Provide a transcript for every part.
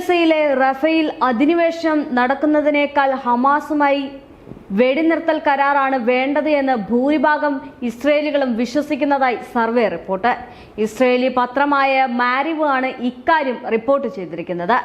ഗസയിലെ റഫേൽ അധിനിവേശം നടക്കുന്നതിനേക്കാൾ ഹമാസുമായി വെടിനിർത്തൽ കരാറാണ് വേണ്ടത് എന്ന് ഭൂരിഭാഗം ഇസ്രയേലികളും വിശ്വസിക്കുന്നതായി സർവേ റിപ്പോർട്ട്. ഇസ്രയേലി പത്രമായ മാരിവ് ആണ് ഇക്കാര്യം റിപ്പോർട്ട് ചെയ്തിരിക്കുന്നത്.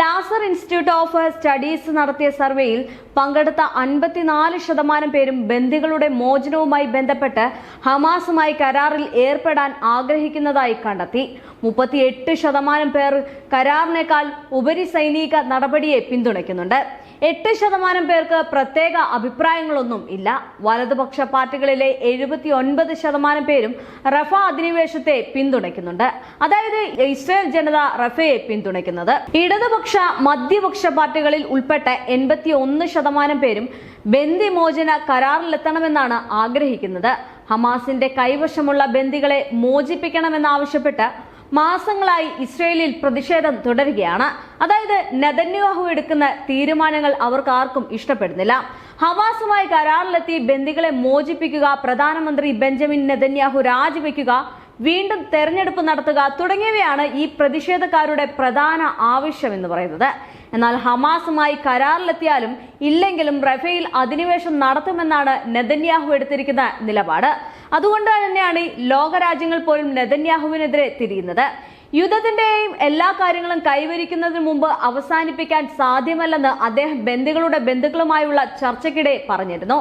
ലാസർ ഇൻസ്റ്റിറ്റ്യൂട്ട് ഓഫ് സ്റ്റഡീസ് നടത്തിയ സർവേയിൽ പങ്കെടുത്ത അൻപത്തിനാല് ശതമാനം പേരും ബന്ദികളുടെ മോചനവുമായി ബന്ധപ്പെട്ട് ഹമാസുമായി കരാറിൽ ഏർപ്പെടാൻ ആഗ്രഹിക്കുന്നതായി കണ്ടെത്തി. മുപ്പത്തിയെട്ട് ശതമാനം പേർ കരാറിനേക്കാൾ ഉപരി സൈനിക നടപടിയെ പിന്തുണയ്ക്കുന്നുണ്ട്. എട്ട് ശതമാനം പേർക്ക് പ്രത്യേക അഭിപ്രായങ്ങളൊന്നും ഇല്ല. വലതുപക്ഷ പാർട്ടികളിലെ എഴുപത്തി ഒൻപത് ശതമാനം പേരും റഫ അധിനിവേശത്തെ പിന്തുണയ്ക്കുന്നുണ്ട്. അതായത് ഇസ്രായേൽ ജനത റഫയെ പിന്തുണയ്ക്കുന്നത്. ഇടതുപക്ഷ മധ്യപക്ഷ പാർട്ടികളിൽ ഉൾപ്പെട്ട എൺപത്തി ഒന്ന് ശതമാനം പേരും ബന്ദിമോചന കരാറിലെത്തണമെന്നാണ് ആഗ്രഹിക്കുന്നത്. ഹമാസിന്റെ കൈവശമുള്ള ബന്ദികളെ മോചിപ്പിക്കണമെന്നാവശ്യപ്പെട്ട് മാസങ്ങളായി ഇസ്രയേലിൽ പ്രതിഷേധം തുടരുകയാണ്. അതായത് നെതന്യാഹു എടുക്കുന്ന തീരുമാനങ്ങൾ അവർക്ക് ആർക്കും ഇഷ്ടപ്പെടുന്നില്ല. ഹമാസുമായി കരാറിലെത്തി ബന്ദികളെ മോചിപ്പിക്കുക പ്രധാനമന്ത്രി ബെഞ്ചമിൻ നെതന്യാഹു രാജിവെക്കുക വീണ്ടും തെരഞ്ഞെടുപ്പ് നടത്തുക തുടങ്ങിയവയാണ് ഈ പ്രതിഷേധക്കാരുടെ പ്രധാന ആവശ്യം എന്ന് പറയുന്നത്. എന്നാൽ ഹമാസുമായി കരാറിലെത്തിയാലും ഇല്ലെങ്കിലും റഫേൽ അധിനിവേശം നടത്തുമെന്നാണ് നെതന്യാഹു എടുത്തിരിക്കുന്ന നിലപാട്. അതുകൊണ്ട് തന്നെയാണ് ലോകരാജ്യങ്ങൾ പോലും നെതന്യാഹുവിനെതിരെ തിരിയുന്നത്. യുദ്ധത്തിന്റെയും എല്ലാ കാര്യങ്ങളും കൈവരിക്കുന്നതിന് മുമ്പ് അവസാനിപ്പിക്കാൻ സാധ്യമല്ലെന്ന് അദ്ദേഹം ബന്ധുക്കളുടെ ബന്ധുക്കളുമായുള്ള ചർച്ചയ്ക്കിടെ പറഞ്ഞിരുന്നു.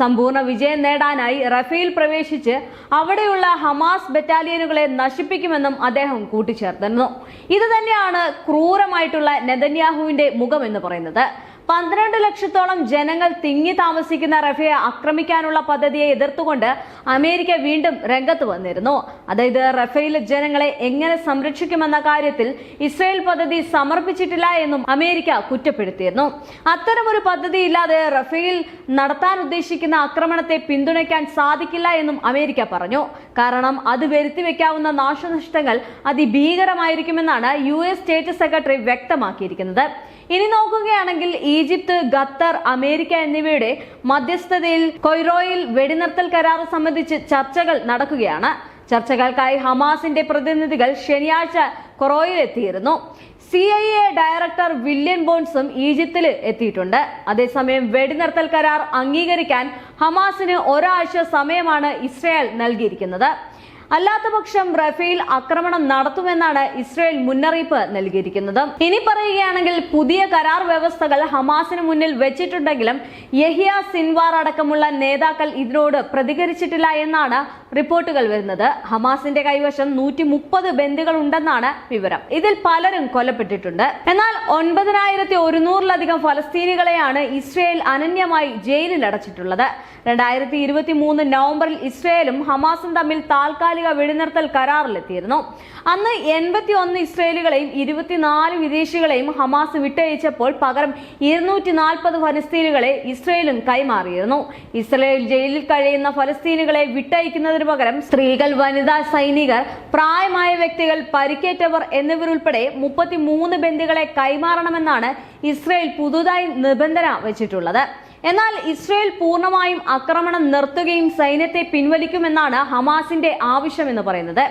സമ്പൂർണ വിജയം നേടാനായി റഫേൽ പ്രവേശിച്ച് അവിടെയുള്ള ഹമാസ് ബറ്റാലിയനുകളെ നശിപ്പിക്കുമെന്നും അദ്ദേഹം കൂട്ടിച്ചേർത്തിരുന്നു. ഇത് തന്നെയാണ് ക്രൂരമായിട്ടുള്ള നെതന്യാഹുവിന്റെ മുഖമെന്ന് പറയുന്നത്. പന്ത്രണ്ട് ലക്ഷത്തോളം ജനങ്ങൾ തിങ്ങി താമസിക്കുന്ന റഫയെ ആക്രമിക്കാനുള്ള പദ്ധതിയെ എതിർത്തുകൊണ്ട് അമേരിക്ക വീണ്ടും രംഗത്ത് വന്നിരുന്നു. അതായത് റഫേൽ ജനങ്ങളെ എങ്ങനെ സംരക്ഷിക്കുമെന്ന കാര്യത്തിൽ ഇസ്രയേൽ പദ്ധതി സമർപ്പിച്ചിട്ടില്ല എന്നും അമേരിക്ക കുറ്റപ്പെടുത്തിയിരുന്നു. അത്തരമൊരു പദ്ധതി ഇല്ലാതെ റഫേൽ നടത്താൻ ഉദ്ദേശിക്കുന്ന ആക്രമണത്തെ പിന്തുണയ്ക്കാൻ സാധിക്കില്ല എന്നും അമേരിക്ക പറഞ്ഞു. കാരണം അത് വരുത്തി വെക്കാവുന്ന നാശനഷ്ടങ്ങൾ അതിഭീകരമായിരിക്കുമെന്നാണ് യു എസ് സ്റ്റേറ്റ് സെക്രട്ടറി വ്യക്തമാക്കിയിരിക്കുന്നത്. ഇനി നോക്കുകയാണെങ്കിൽ ഈജിപ്ത് ഖത്തർ അമേരിക്ക എന്നിവയുടെ മധ്യസ്ഥതയിൽ കൊയ്റോയിൽ വെടിനിർത്തൽ കരാർ സംബന്ധിച്ച് ചർച്ചകൾ നടക്കുകയാണ്. ചർച്ചകൾക്കായി ഹമാസിന്റെ പ്രതിനിധികൾ ശനിയാഴ്ച കൊറോയിൽ എത്തിയിരുന്നു C I A director William ബോൺസും ഈജിപ്തിൽ എത്തിയിട്ടുണ്ട്. അതേസമയം വെടിനിർത്തൽ കരാർ അംഗീകരിക്കാൻ ഹമാസിന് ഒരാഴ്ച സമയമാണ് ഇസ്രായേൽ നൽകിയിരിക്കുന്നത്. അല്ലാത്തപക്ഷം റഫേൽ ആക്രമണം നടത്തുമെന്നാണ് ഇസ്രയേൽ മുന്നറിയിപ്പ് നൽകിയിരിക്കുന്നത്. ഇനി പറയുകയാണെങ്കിൽ പുതിയ കരാർ വ്യവസ്ഥകൾ ഹമാസിന് മുന്നിൽ വെച്ചിട്ടുണ്ടെങ്കിലും യഹിയ സിൻവാർ അടക്കമുള്ള നേതാക്കൾ ഇതിനോട് പ്രതികരിച്ചിട്ടില്ല എന്നാണ് റിപ്പോർട്ടുകൾ വരുന്നത്. ഹമാസിന്റെ കൈവശം നൂറ്റി മുപ്പത് ബന്ദികൾ ഉണ്ടെന്നാണ് വിവരം. ഇതിൽ പലരും കൊല്ലപ്പെട്ടിട്ടുണ്ട്. എന്നാൽ ഒൻപതിനായിരത്തി ഒരുന്നൂറിലധികം ഫലസ്തീനികളെയാണ് ഇസ്രയേൽ അനന്യമായി ജയിലിൽ അടച്ചിട്ടുള്ളത്. രണ്ടായിരത്തി ഇരുപത്തി മൂന്ന് നവംബറിൽ ഇസ്രയേലും ഹമാസും തമ്മിൽ താൽക്കാലിക വെടിനിർത്തൽ കരാറിലെത്തിയിരുന്നു. അന്ന് എൺപത്തി ഒന്ന് ഇസ്രയേലുകളെയും ഇരുപത്തിനാല് വിദേശികളെയും ഹമാസ് വിട്ടയച്ചപ്പോൾ പകരം ഇരുന്നൂറ്റി നാൽപ്പത് ഫലസ്തീനുകളെ ഇസ്രയേലും കൈമാറിയിരുന്നു. ഇസ്രയേൽ ജയിലിൽ കഴിയുന്ന ഫലസ്തീനുകളെ വിട്ടയക്കുന്നതിന് പകരം സ്ത്രീകൾ വനിതാ സൈനികർ പ്രായമായ വ്യക്തികൾ പരിക്കേറ്റവർ എന്നിവരുൾപ്പെടെ മുപ്പത്തി മൂന്ന് ബന്ദികളെ കൈമാറണമെന്നാണ് ഇസ്രയേൽ പുതുതായി നിബന്ധന വെച്ചിട്ടുള്ളത്. എന്നാൽ ഇസ്രയേൽ പൂർണമായും ആക്രമണം നിർത്തുകയും സൈന്യത്തെ പിൻവലിക്കുമെന്നാണ് ഹമാസിന്റെ ആവശ്യമെന്ന് പറയുന്നത്.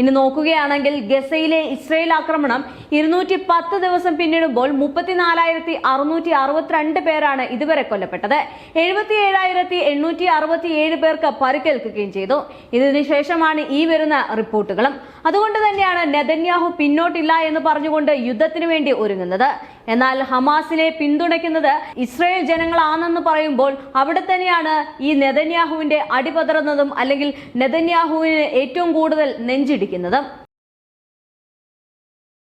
ഇനി നോക്കുകയാണെങ്കിൽ ഗസയിലെ ഇസ്രയേൽ ആക്രമണം ഇരുന്നൂറ്റി പത്ത് ദിവസം പിന്നിടുമ്പോൾ മുപ്പത്തിനാലായിരത്തി അറുന്നൂറ്റി അറുപത്തിരണ്ട് പേരാണ് ഇതുവരെ കൊല്ലപ്പെട്ടത്. എഴുപത്തി ഏഴായിരത്തി എണ്ണൂറ്റി അറുപത്തി ഏഴ് പേർക്ക് പരിക്കേൽക്കുകയും ചെയ്തു. ഇതിനുശേഷമാണ് ഈ വരുന്ന റിപ്പോർട്ടുകളും. അതുകൊണ്ട് തന്നെയാണ് നെതന്യാഹു പിന്നോട്ടില്ല എന്ന് പറഞ്ഞുകൊണ്ട് യുദ്ധത്തിന് വേണ്ടി ഒരുങ്ങുന്നത്. എന്നാൽ ഹമാസിനെ പിന്തുണയ്ക്കുന്നത് ഇസ്രയേൽ ജനങ്ങളാണെന്ന് പറയുമ്പോൾ അവിടെ തന്നെയാണ് ഈ നെതന്യാഹുവിന്റെ അടിപതറുന്നതും അല്ലെങ്കിൽ നെതന്യാഹുവിന് ഏറ്റവും കൂടുതൽ നെഞ്ചിടിക്കുന്നതും